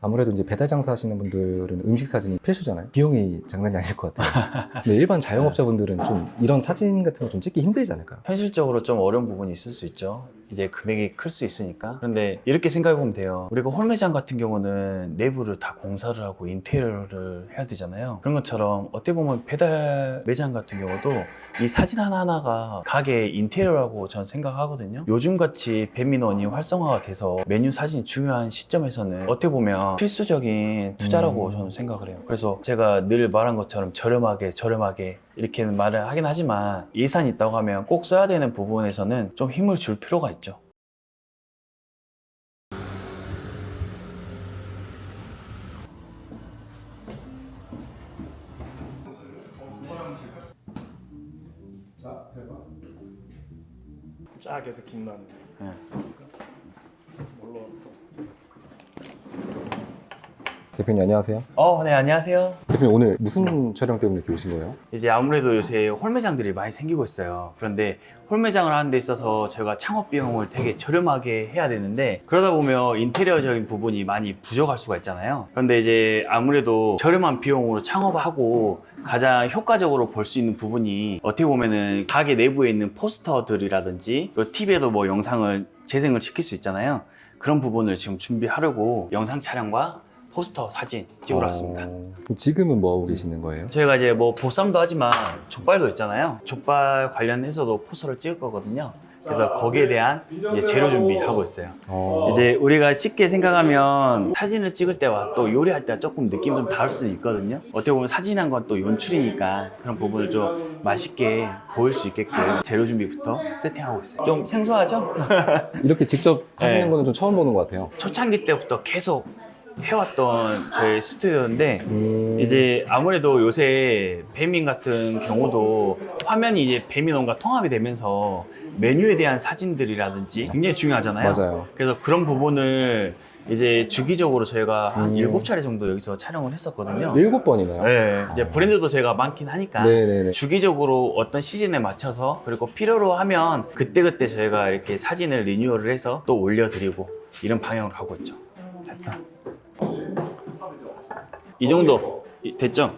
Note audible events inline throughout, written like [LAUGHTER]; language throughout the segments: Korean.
아무래도 이제 배달 장사 하시는 분들은 음식 사진이 필수잖아요. 비용이 장난이 아닐 것 같아요. 근데 일반 자영업자분들은 좀 이런 사진 같은 거 좀 찍기 힘들지 않을까요? 현실적으로 좀 어려운 부분이 있을 수 있죠. 이제 금액이 클 수 있으니까. 그런데 이렇게 생각해 보면 돼요. 우리가 홀매장 같은 경우는 내부를 다 공사를 하고 인테리어를 해야 되잖아요. 그런 것처럼 어떻게 보면 배달 매장 같은 경우도 이 사진 하나하나가 가게 인테리어라고 저는 생각하거든요. 요즘 같이 배민원이 활성화가 돼서 메뉴 사진이 중요한 시점에서는 어떻게 보면 필수적인 투자라고 음. 저는 생각을 해요. 그래서 제가 늘 말한 것처럼 저렴하게 저렴하게 이렇게는 말을 하긴 하지만 예산이 있다고 하면 꼭 써야 되는 부분에서는 좀 힘을 줄 필요가 있죠. 쫙 해서 김나는 네. 뭘로 대표님 안녕하세요. 어, 네, 안녕하세요. 대표님 오늘 무슨 촬영 때문에 이렇게 오신 거예요? 이제 아무래도 요새 홀매장들이 많이 생기고 있어요. 그런데 홀매장을 하는 데 있어서 저희가 창업 비용을 되게 저렴하게 해야 되는데 그러다 보면 인테리어적인 부분이 많이 부족할 수가 있잖아요. 그런데 이제 아무래도 저렴한 비용으로 창업하고 가장 효과적으로 볼 수 있는 부분이 어떻게 보면은 가게 내부에 있는 포스터들이라든지 TV에도 뭐 영상을 재생을 시킬 수 있잖아요. 그런 부분을 지금 준비하려고 영상 촬영과 포스터 사진 찍으러 왔습니다. 어, 그럼 지금은 뭐 하고 계시는 거예요? 저희가 이제 뭐 보쌈도 하지만 족발도 있잖아요. 족발 관련해서도 포스터를 찍을 거거든요. 그래서 거기에 대한 이제 재료 준비하고 있어요. 어, 이제 우리가 쉽게 생각하면 사진을 찍을 때와 또 요리할 때와 조금 느낌 좀 다를 수는 있거든요. 어떻게 보면 사진한 건 또 연출이니까 그런 부분을 좀 맛있게 보일 수 있게끔 재료 준비부터 세팅하고 있어요. 좀 생소하죠? [LAUGHS] 이렇게 직접 하시는 네. 거는 좀 처음 보는 것 같아요. 초창기 때부터 계속 해왔던 저희 스튜디오인데 음, 이제 아무래도 요새 배민 같은 경우도 화면이 이제 배민원과 통합이 되면서 메뉴에 대한 사진들이라든지 굉장히 중요하잖아요. 맞아요. 그래서 그런 부분을 이제 주기적으로 저희가 한 음. 일곱 차례 정도 여기서 촬영을 했었거든요. 일곱 번이나요? 네, 이제 브랜드도 저희가 많긴 하니까 네네네. 주기적으로 어떤 시즌에 맞춰서 그리고 필요로 하면 그때그때 저희가 이렇게 사진을 리뉴얼을 해서 또 올려드리고 이런 방향으로 가고 있죠. 됐다. 이 정도 이- 됐죠?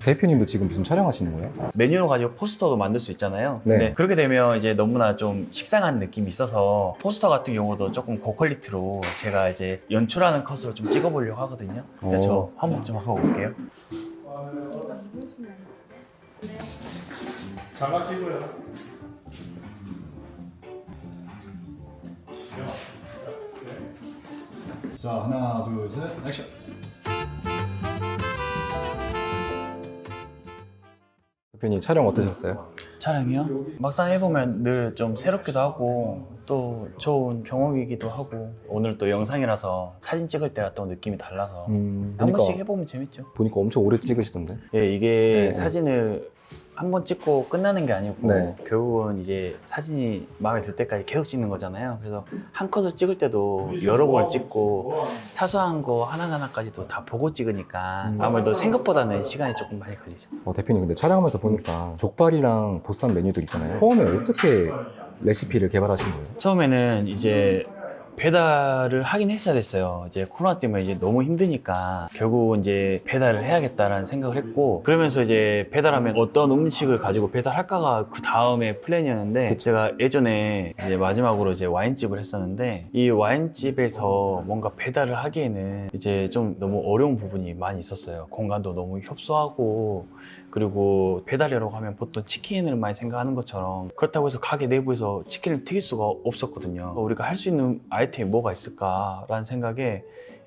대표님도 지금 무슨 촬영하시는 거예요? 메뉴로 가지고 포스터도 만들 수 있잖아요. 네. 근데 그렇게 되면 이제 너무나 좀 식상한 느낌이 있어서 포스터 같은 경우도 조금 고퀄리티로 제가 이제 연출하는 컷으로 좀 찍어보려고 하거든요. 그래서 오. 저 한번 좀 하고 올게요. 장갑 끼고요. 자 하나 둘 셋 액션 대표님 촬영 어떠셨어요? 촬영이요? 막상 해보면 늘 좀 새롭기도 하고 또 좋은 경험이기도 하고 오늘 또 영상이라서 사진 찍을 때랑 또 느낌이 달라서 음, 한 번씩 해보면 재밌죠. 보니까 엄청 오래 찍으시던데. 예, 이게 네. 사진을 한 번 찍고 끝나는 게 아니고 네. 결국은 이제 사진이 마음에 들 때까지 계속 찍는 거잖아요. 그래서 한 컷을 찍을 때도 여러 번을 찍고 사소한 거 하나하나까지도 다 보고 찍으니까 음. 아무래도 생각보다는 시간이 조금 많이 걸리죠. 어, 대표님 근데 촬영하면서 보니까 족발이랑 보쌈 메뉴들 있잖아요. 처음에 어떻게 레시피를 개발하신 거예요? 처음에는 이제 배달을 하긴 했어야 됐어요. 이제 코로나 때문에 이제 너무 힘드니까 결국 이제 배달을 해야겠다라는 생각을 했고 그러면서 이제 배달하면 어떤 음식을 가지고 배달할까가 그 다음에 플랜이었는데. 제가 예전에 이제 마지막으로 이제 와인집을 했었는데 이 와인집에서 뭔가 배달을 하기에는 이제 좀 너무 어려운 부분이 많이 있었어요. 공간도 너무 협소하고 그리고 배달이라고 하면 보통 치킨을 많이 생각하는 것처럼 그렇다고 해서 가게 내부에서 치킨을 튀길 수가 없었거든요. 우리가 할 수 있는 아이 템이 뭐가 있을까라는 생각에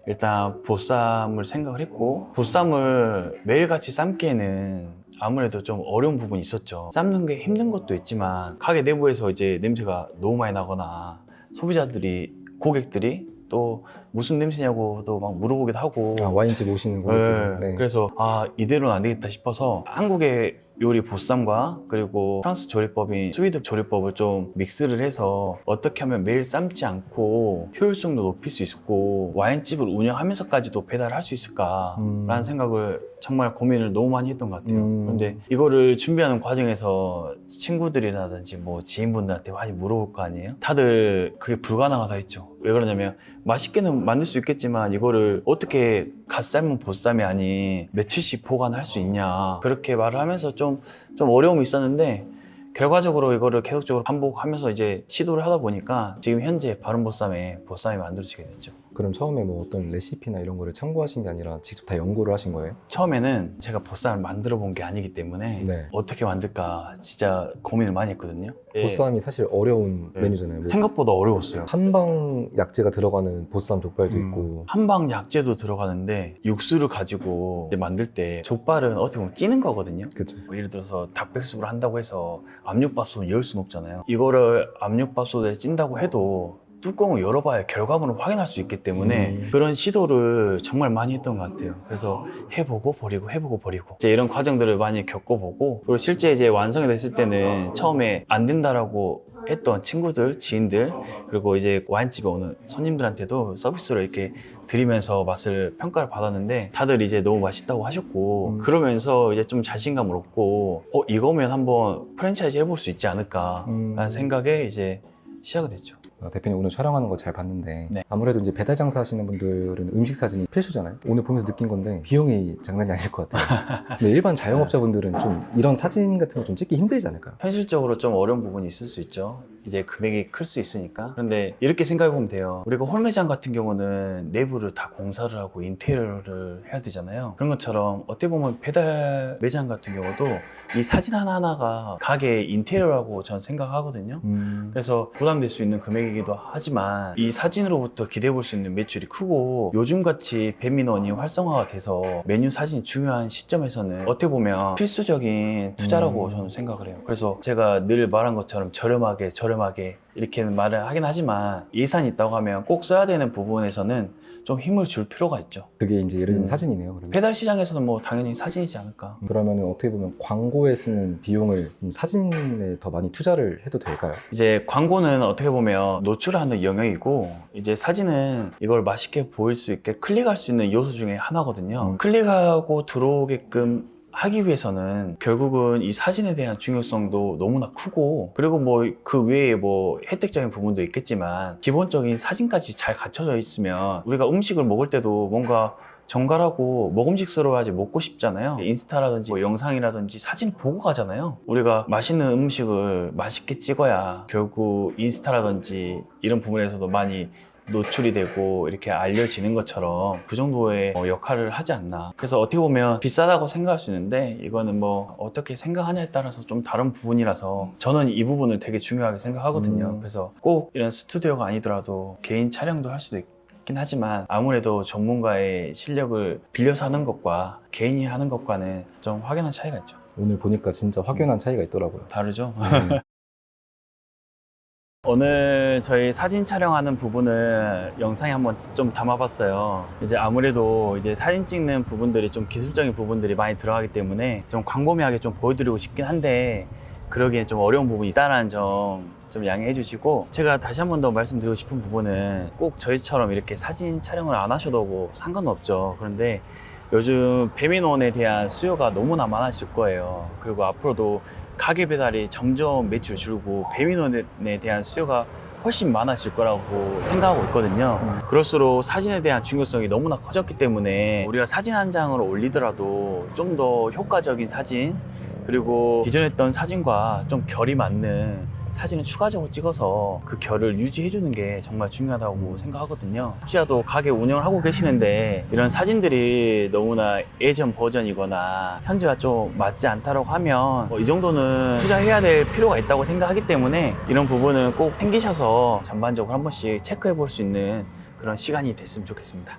일단 보쌈을 생각을 했고 보쌈을 매일같이 삶기에는 아무래도 좀 어려운 부분이 있었죠. 삶는 게 힘든 것도 있지만 가게 내부에서 이제 냄새가 너무 많이 나거나 소비자들이 고객들이 또 무슨 냄새냐고도 막 물어보기도 하고 아, 와인집 오시는 네, 거예요? 네. 그래서 아 이대로는 안 되겠다 싶어서 한국에 요리 보쌈과 그리고 프랑스 조리법인 스위드 조리법을 좀 믹스를 해서 어떻게 하면 매일 삶지 않고 효율성도 높일 수 있고 와인집을 운영하면서까지도 배달할 수 있을까라는 음. 생각을 정말 고민을 너무 많이 했던 것 같아요. 음. 그런데 이거를 준비하는 과정에서 친구들이라든지 뭐 지인분들한테 많이 물어볼 거 아니에요? 다들 그게 불가능하다 했죠. 왜 그러냐면 맛있게는 만들 수 있겠지만 이거를 어떻게 갓 삶은 보쌈이 아닌 며칠씩 보관할 수 있냐 그렇게 말을 하면서 좀, 좀 어려움이 있었는데 결과적으로 이거를 계속적으로 반복하면서 이제 시도를 하다 보니까 지금 현재 바른 보쌈에 보쌈이 만들어지게 됐죠. 그럼 처음에 뭐 어떤 레시피나 이런 거를 참고하신 게 아니라 직접 다 연구를 하신 거예요? 처음에는 제가 보쌈을 만들어 본 게 아니기 때문에 네. 어떻게 만들까 진짜 고민을 많이 했거든요. 예. 보쌈이 사실 어려운 네. 메뉴잖아요. 뭐 생각보다 어려웠어요. 한방 약재가 들어가는 보쌈 족발도 음, 있고 한방 약재도 들어가는데 육수를 가지고 이제 만들 때 족발은 어떻게 보면 찌는 거거든요. 그렇죠. 뭐 예를 들어서 닭백숙을 한다고 해서 압력밥솥을 열 수는 없잖아요. 이거를 압력밥솥에 찐다고 해도 뚜껑을 열어봐야 결과물을 확인할 수 있기 때문에 음. 그런 시도를 정말 많이 했던 것 같아요. 그래서 해보고 버리고 해보고 버리고 이제 이런 과정들을 많이 겪어보고 그리고 실제 이제 완성이 됐을 때는 처음에 안 된다라고 했던 친구들, 지인들 그리고 이제 와인집에 오는 손님들한테도 서비스로 이렇게 드리면서 맛을 평가를 받았는데 다들 이제 너무 맛있다고 하셨고 음. 그러면서 이제 좀 자신감을 얻고 어 이거면 한번 프랜차이즈 해볼 수 있지 않을까라는 음. 생각에 이제 시작이 됐죠. 아, 대표님 오늘 촬영하는 거 잘 봤는데 네. 아무래도 이제 배달 장사 하시는 분들은 음식 사진이 필수잖아요. 오늘 보면서 느낀 건데 비용이 장난이 아닐 것 같아요. [LAUGHS] 근데 일반 자영업자분들은 좀 이런 사진 같은 거 좀 찍기 힘들지 않을까요? 현실적으로 좀 어려운 부분이 있을 수 있죠. 이제 금액이 클 수 있으니까. 그런데 이렇게 생각해 보면 돼요. 우리가 홀매장 같은 경우는 내부를 다 공사를 하고 인테리어를 해야 되잖아요. 그런 것처럼 어떻게 보면 배달 매장 같은 경우도 이 사진 하나하나가 가게의 인테리어라고 저는 생각하거든요. 음, 그래서 부담될 수 있는 금액이 기도 하지만 이 사진으로부터 기대해 볼 수 있는 매출이 크고 요즘같이 배민원이 활성화가 돼서 메뉴 사진이 중요한 시점에서는 어떻게 보면 필수적인 투자라고 음. 저는 생각을 해요. 그래서 제가 늘 말한 것처럼 저렴하게 저렴하게 이렇게 말을 하긴 하지만 예산이 있다고 하면 꼭 써야 되는 부분에서는 좀 힘을 줄 필요가 있죠. 그게 이제 예를 들면 음. 사진이네요. 그러면. 배달 시장에서는 뭐 당연히 사진이지 않을까. 그러면 어떻게 보면 광고에 쓰는 비용을 좀 사진에 더 많이 투자를 해도 될까요? 이제 광고는 어떻게 보면 노출하는 영역이고 이제 사진은 이걸 맛있게 보일 수 있게 클릭할 수 있는 요소 중에 하나거든요. 음. 클릭하고 들어오게끔 하기 위해서는 결국은 이 사진에 대한 중요성도 너무나 크고 그리고 뭐 그 외에 뭐 혜택적인 부분도 있겠지만 기본적인 사진까지 잘 갖춰져 있으면 우리가 음식을 먹을 때도 뭔가 정갈하고 먹음직스러워야지 먹고 싶잖아요. 인스타라든지 뭐 영상이라든지 사진 보고 가잖아요. 우리가 맛있는 음식을 맛있게 찍어야 결국 인스타라든지 이런 부분에서도 많이 노출이 되고 이렇게 알려지는 것처럼 그 정도의 어, 역할을 하지 않나. 그래서 어떻게 보면 비싸다고 생각할 수 있는데 이거는 뭐 어떻게 생각하냐에 따라서 좀 다른 부분이라서 저는 이 부분을 되게 중요하게 생각하거든요. 음. 그래서 꼭 이런 스튜디오가 아니더라도 개인 촬영도 할 수도 있긴 하지만 아무래도 전문가의 실력을 빌려서 하는 것과 개인이 하는 것과는 좀 확연한 차이가 있죠. 오늘 보니까 진짜 확연한 차이가 있더라고요. 다르죠? 네. 오늘 저희 사진 촬영하는 부분을 영상에 한번 좀 담아봤어요. 이제 아무래도 이제 사진 찍는 부분들이 좀 기술적인 부분들이 많이 들어가기 때문에 좀 광범위하게 좀 보여드리고 싶긴 한데 그러기엔 좀 어려운 부분이 있다는 점 좀 양해해 주시고 제가 다시 한 번 더 말씀드리고 싶은 부분은 꼭 저희처럼 이렇게 사진 촬영을 안 하셔도 뭐 상관은 없죠. 그런데 요즘 배민원에 대한 수요가 너무나 많아질 거예요. 그리고 앞으로도 가게 배달이 점점 매출 줄고 배민원에 대한 수요가 훨씬 많아질 거라고 생각하고 있거든요. 음. 그럴수록 사진에 대한 중요성이 너무나 커졌기 때문에 우리가 사진 한 장을 올리더라도 좀 더 효과적인 사진 그리고 기존에 했던 사진과 좀 결이 맞는 사진을 추가적으로 찍어서 그 결을 유지해 주는 게 정말 중요하다고 생각하거든요. 혹시라도 가게 운영을 하고 계시는데 이런 사진들이 너무나 예전 버전이거나 현재와 좀 맞지 않다고 하면 뭐 이 정도는 투자해야 될 필요가 있다고 생각하기 때문에 이런 부분은 꼭 챙기셔서 전반적으로 한 번씩 체크해 볼 수 있는 그런 시간이 됐으면 좋겠습니다.